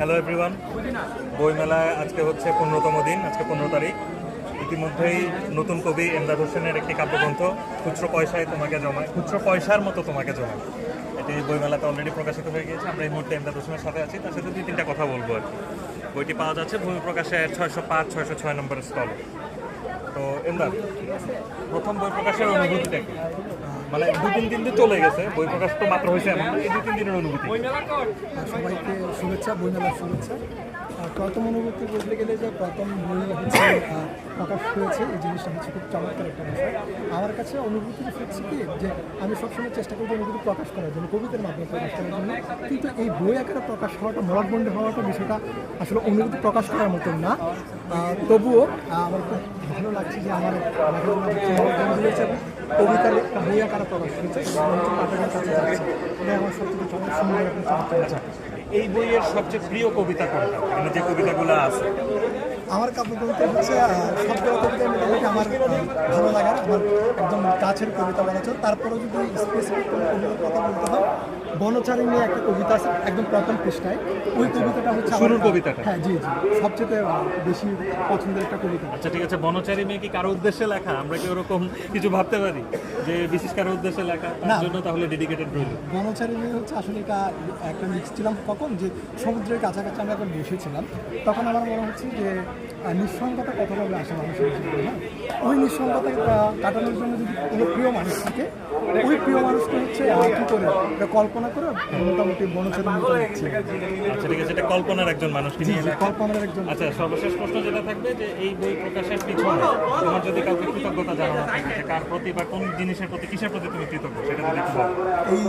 Hello everyone বইমেলায় আজকে হচ্ছে পনেরোতম দিন, আজকে পনেরো তারিখ। ইতিমধ্যেই নতুন কবি এমদাদ হোসেনের একটি কাব্যগ্রন্থ, খুচরো পয়সায় তোমাকে জমায়, খুচরো পয়সার মতো তোমাকে জমায়। এটি বইমেলাতে অলরেডি প্রকাশিত হয়ে গিয়েছে। আমরা এই মুহূর্তে এমদাদ হোসেনের সাথে আছি, তার সাথে দুই তিনটা কথা বলব আর কি। বইটি পাওয়া যাচ্ছে ভূমি প্রকাশে ছয়শো পাঁচ, ছয়শো ছয় নম্বরের স্টলে তো এমদার প্রথম বই প্রকাশের অনুভূতিটা কি? মানে দু তিন দিন তো চলে গেছে বই প্রকাশ তো মাত্র হয়েছে এমন এই দু তিন দিনের অনুভূতি সবাইকে শুভেচ্ছা বইমেলার শুভেচ্ছা। আর প্রথম অনুভূতি বলতে গেলে যে প্রথম বই প্রকাশ হয়েছে এই জিনিসটা হচ্ছে খুব চমৎকার একটা বিষয়। আমার কাছে অনুভূতি হচ্ছে কি? যে আমি সবসময় চেষ্টা করি যে অনুভূতি প্রকাশ করার জন্য, কবিতার মাধ্যমে প্রকাশ করার জন্য। কিন্তু এই বই আকারে প্রকাশ হওয়াটা মরাটবন্ডে হওয়াটা বিষয়টা আসলে অনুভূতি প্রকাশ করার মতন না। তবুও আমার খুব ভালো লাগছে যে আমার আকারে প্রকাশ হয়েছে পাঠকের কাছে যাচ্ছে। এটা আমার সবথেকে সুন্দর একটা চমৎকার এই বইয়ের সবচেয়ে প্রিয় কবিতা কোনটা? মানে যে কবিতাগুলো আছে। আমার কাব্যগ্রন্থ হচ্ছে সবগুলো কবিতা মোটামুটি আমার ভালো লাগার আমার একদম কাছের কবিতা বলা চল তারপরে যদি স্পেসিফিক কোনো কবিতার কথা বলতে হয় বনচারী নিয়ে একটা কবিতা আছে একদম প্রথম পৃষ্ঠায়। ওই কবিতাটা হচ্ছে শুরুর কবিতাটা? হ্যাঁ জি জি। সবচেয়ে বেশি পছন্দের একটা কবিতা। আচ্ছা ঠিক আছে। বনচারী মেয়ে কি কারও উদ্দেশ্যে লেখা? আমরা কি ওরকম কিছু ভাবতে পারি যে বিশেষ কারও উদ্দেশ্যে লেখা? তার না। জন্য তাহলে ডেডিকেটেড রইল। বনচারী মেয়ে হচ্ছে আসলে এটা একটা লিখছিলাম কখন? যে সমুদ্রের কাছাকাছি আমরা এখন বসেছিলাম তখন আমার মনে হচ্ছে যে নিঃসঙ্গতা কতভাবে আসে মানুষের জীবনে হ্যাঁ? ওই নিঃসঙ্গতা কাটানোর জন্য যদি কোনো প্রিয় মানুষ থাকে ওই প্রিয় মানুষকে হচ্ছে কী করে? কল্পনা করে মোটামুটি নিয়ে আচ্ছা ঠিক আছে এটা কল্পনার একজন মানুষকে নিয়ে কল্পনার একজন। আচ্ছা সর্বশেষ প্রশ্ন যেটা থাকবে যে এই বই প্রকাশের পিছনে তোমার যদি কাউকে কৃতজ্ঞতা জানানো থাকে যে কার প্রতি বা কোন জিনিসের প্রতি কিসের প্রতি তুমি কৃতজ্ঞ? সেটা যদি এই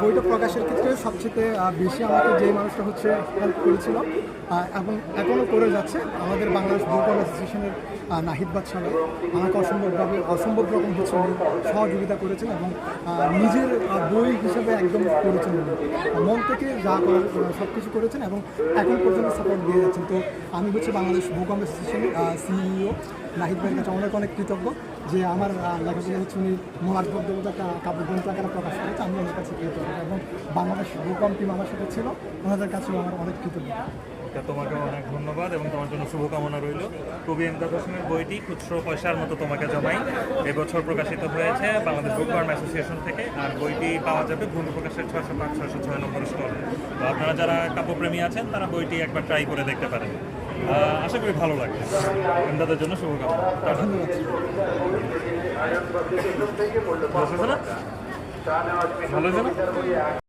বইটা প্রকাশের ক্ষেত্রে সবচেয়ে বেশি আমাকে যে মানুষটা হচ্ছে হেল্প করেছিল এবং এখনও করে যাচ্ছে আমাদের বাংলাদেশ বুকল অ্যাসোসিয়েশনের নাহিদ বাদশাহ। আমাকে অসম্ভবভাবে অসম্ভব রকম হচ্ছে সহযোগিতা করেছেন এবং নিজের বই হিসেবে একদম করেছেন, মন থেকে যা করার সব কিছু করেছেন এবং এখন পর্যন্ত সাপোর্ট দিয়ে যাচ্ছেন। তো আমি হচ্ছে বাংলাদেশ ভূকম্প অ্যাসোসিয়েশনের সিইও নাহিদ ভাইয়ের কাছে অনেক অনেক কৃতজ্ঞ যে আমার লেখাগুলো হচ্ছে উনি মহাজবদ্ধ একটা কাব্যগ্রন্থ আকারে প্রকাশ করেছে আমি ওনার কাছে কৃতজ্ঞ এবং বাংলাদেশ ভূকম্প টিম আমার সাথে ছিল, ওনাদের কাছেও আমার অনেক কৃতজ্ঞ তা তোমাকে অনেক ধন্যবাদ এবং তোমার জন্য শুভকামনা রইল। কবি এমদাদ হোসেনের বইটি খুচরো পয়সার মতো তোমাকে জমাই। এবছর প্রকাশিত হয়েছে বাংলাদেশ বুক ফার্ম অ্যাসোসিয়েশন থেকে, আর বইটি পাওয়া যাবে ভূমি প্রকাশের ছয়শো পাঁচ ছয়শো ছয় নম্বর স্টলে। তো আপনারা যারা কাব্যপ্রেমী আছেন, তারা বইটি একবার ট্রাই করে দেখতে পারেন। আশা করি ভালো লাগবে। এমদাদের জন্য শুভকামনা। ধন্যবাদ ভালো